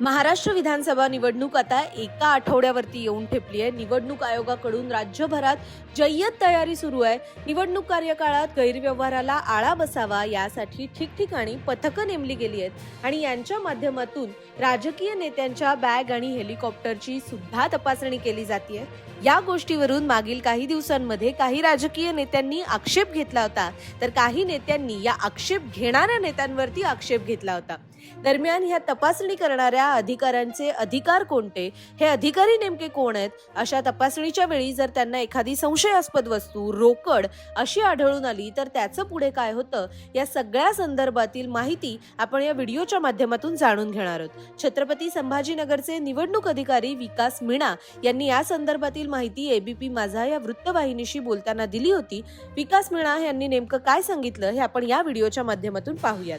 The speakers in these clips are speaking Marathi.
महाराष्ट्र विधानसभा निवडणूक आता एका आठवड्यावरती येऊन ठेपली आहे. निवडणूक आयोगाकडून राज्यभरात जय्यत तयारी सुरू आहे. निवडणूक कार्यकाळात गैरव्यवहाराला आळा बसावा यासाठी ठिकठिकाणी पथकं नेमली गेली आहेत. आणि यांच्या माध्यमातून राजकीय नेत्यांच्या बॅग आणि हेलिकॉप्टरची सुद्धा तपासणी केली जाते या गोष्टीवरून मागील काही दिवसांमध्ये काही राजकीय नेत्यांनी आक्षेप घेतला होता. तर काही नेत्यांनी या आक्षेप घेणाऱ्या नेत्यांवरती आक्षेप घेतला होता. दरम्यान ह्या तपासणी करणाऱ्या अधिकाऱ्यांचे अधिकार कोणते? हे अधिकारी नेमके कोण आहेत? अशा तपासणीच्या वेळी जर त्यांना एखादी संशयास्पद वस्तू रोकड अशी आढळून आली तर त्याचं पुढे काय होतं? या सगळ्या संदर्भातील माहिती आपण या व्हिडिओच्या माध्यमातून जाणून घेणार आहोत. छत्रपती संभाजीनगरचे निवडणूक अधिकारी विकास मीणा यांनी या संदर्भातील माहिती एबीपी माझा या वृत्तवाहिनीशी बोलताना दिली होती. विकास मीणा यांनी नेमकं काय सांगितलं हे आपण या व्हिडिओच्या माध्यमातून पाहूयात.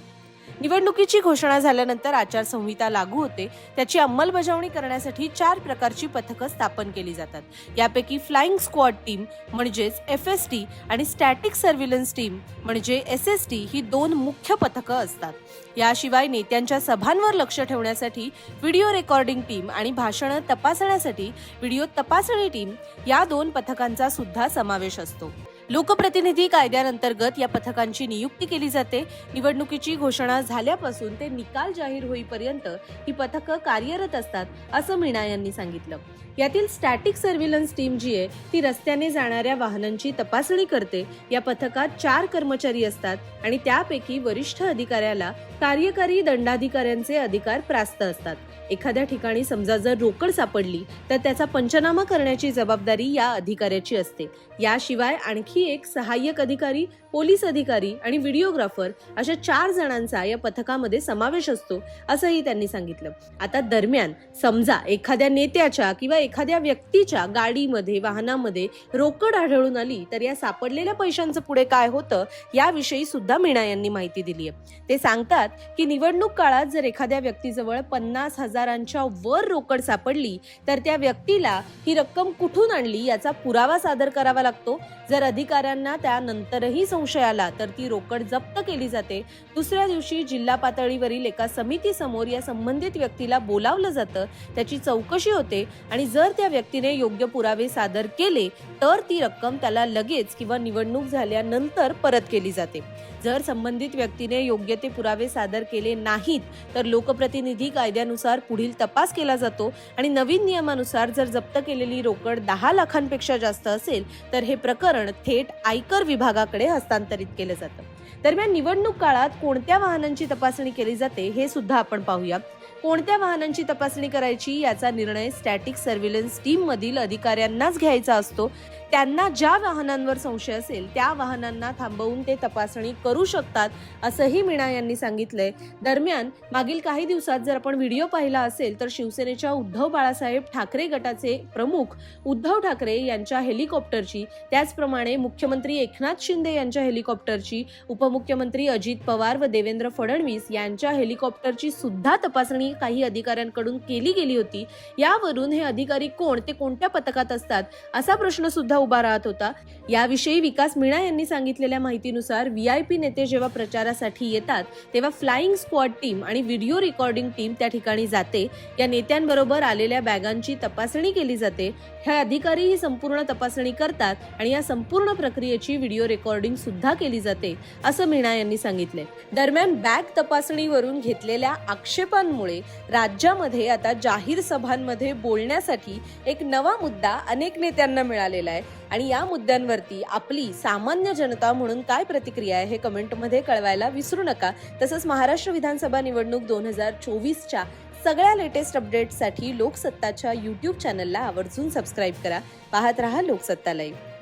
निवडणुकीची घोषणा झाल्यानंतर आचारसंहिता लागू होते. त्याची अंमलबजावणी करण्यासाठी चार प्रकारची पथकं स्थापन केली जातात. यापैकी फ्लाइंग स्क्वॉड टीम म्हणजेच एफ एस टी आणि स्टॅटिक सर्व्हिलन्स टीम म्हणजे एस एस टी ही दोन मुख्य पथकं असतात. याशिवाय नेत्यांच्या सभांवर लक्ष ठेवण्यासाठी व्हिडिओ रेकॉर्डिंग टीम आणि भाषणं तपासण्यासाठी व्हिडिओ तपासणी टीम या दोन पथकांचा सुद्धा समावेश असतो. लोकप्रतिनिधी कायद्याअंतर्गत या पथकांची नियुक्ती केली जाते. निवडणुकीची घोषणा झाल्यापासून ते निकाल जाहीर होईपर्यंत ही पथकं कार्यरत असतात असं मीणा यांनी सांगितलं. यातील स्टॅटिक सर्व्हिलन्स टीम जी आहे ती रस्त्याने जाणाऱ्या वाहनांची तपासणी करते. या पथकात चार कर्मचारी असतात आणि त्यापैकी वरिष्ठ अधिकाऱ्याला कार्यकारी दंडाधिकाऱ्यांचे अधिकार प्रास्त असतात. एखाद्या ठिकाणी समजा जर रोकड सापडली तर त्याचा पंचनामा करण्याची जबाबदारी या अधिकाऱ्याची असते. याशिवाय आणखी एक सहाय्यक अधिकारी पोलीस अधिकारी आणि व्हिडिओग्राफर अशा चार जणांचा या पथकामध्ये समावेश असतो असंही त्यांनी सांगितलं. आता दरम्यान समजा एखाद्या नेत्याच्या किंवा एखाद्या व्यक्तीच्या गाडीमध्ये वाहनामध्ये रोकड आढळून आली तर या सापडलेल्या पैशांचं पुढे काय होतं याविषयी सुद्धा मीणा यांनी माहिती दिली आहे ते सांगतात की निवडणूक काळात जर एखाद्या व्यक्तीजवळ पन्नास हजारांच्या वर रोकड सापडली तर त्या व्यक्तीला ही रक्कम कुठून आणली याचा पुरावा सादर करावा लागतो. जर अधिक अधिकाऱ्यांना त्यानंतरही संशय आला तर ती रोकड जप्त केली जाते. दुसऱ्या दिवशी जिल्हा पातळीवरील एका समितीसमोर या संबंधित व्यक्तीला बोलावलं जातं. त्याची चौकशी होते आणि जर त्या व्यक्तीने योग्य पुरावे सादर केले तर ती रक्कम त्याला लगेच किंवा निवडणूक झाल्यानंतर परत केली जाते. जर संबंधित व्यक्तीने योग्य ते पुरावे सादर केले नाहीत तर लोकप्रतिनिधी कायद्यानुसार पुढील तपास केला जातो आणि नवीन नियमानुसार जर जप्त केलेली रोकड दहा लाखांपेक्षा जास्त असेल तर हे प्रकरण थेट थेट आयकर विभागाकडे हस्तांतरित केलं जातं. दरम्यान निवडणूक काळात कोणत्या वाहनांची तपासणी केली जाते हे सुद्धा आपण पाहूया. कोणत्या वाहनांची तपासणी करायची याचा निर्णय स्टॅटिक सर्व्हिलन्स टीम मधील अधिकाऱ्यांनाच घ्यायचा असतो. त्यांना ज्या वाहनांवर संशय असेल त्या वाहनांना थांबवून ते तपासणी करू शकतात असंही मीणा यांनी सांगितलंय. दरम्यान मागील काही दिवसात जर आपण व्हिडिओ पाहिला असेल तर शिवसेनेच्या उद्धव बाळासाहेब ठाकरे गटाचे प्रमुख उद्धव ठाकरे यांच्या हेलिकॉप्टरची त्याचप्रमाणे मुख्यमंत्री एकनाथ शिंदे यांच्या हेलिकॉप्टरची उपमुख्यमंत्री अजित पवार व देवेंद्र फडणवीस यांच्या हेलिकॉप्टरची सुद्धा तपासणी काही अधिकाऱ्यांकडून केली गेली होती यावरून हे अधिकारी कोण ते कोणत्या पथकात असतात असा प्रश्न सुद्धा उभा राहत होता. याविषयी विकास मीणा यांनी सांगितलेल्या माहितीनुसार व्ही आय पी नेते जेव्हा प्रचारासाठी येतात तेव्हा फ्लाइंग स्क्वॉड टीम आणि व्हिडिओ रेकॉर्डिंग टीम त्या ठिकाणी जाते. या नेत्यांबरोबर आलेल्या बॅगांची तपासणी केली जाते. हे अधिकारी ही संपूर्ण तपासणी करतात आणि या संपूर्ण प्रक्रियेची व्हिडिओ रेकॉर्डिंग सुद्धा केली जाते असं मीणा यांनी सांगितले दरम्यान बॅग तपासणीवरून घेतलेल्या आक्षेपांमुळे राज्यामध्ये आता जाहीर सभांमध्ये बोलण्यासाठी एक नवा मुद्दा अनेक नेत्यांना मिळालेला आहे. आणि या मुद्द्यांवरती आपली सामान्य जनता म्हणून काय प्रतिक्रिया आहे हे कमेंटमध्ये कळवायला विसरू नका. तसंच महाराष्ट्र विधानसभा निवडणूक दोन हजार चोवीसच्या सगळ्या लेटेस्ट अपडेट्ससाठी लोकसत्ताच्या यूट्यूब चॅनलला आवर्जून सबस्क्राईब करा. पाहत रहा लोकसत्ता लाईव्ह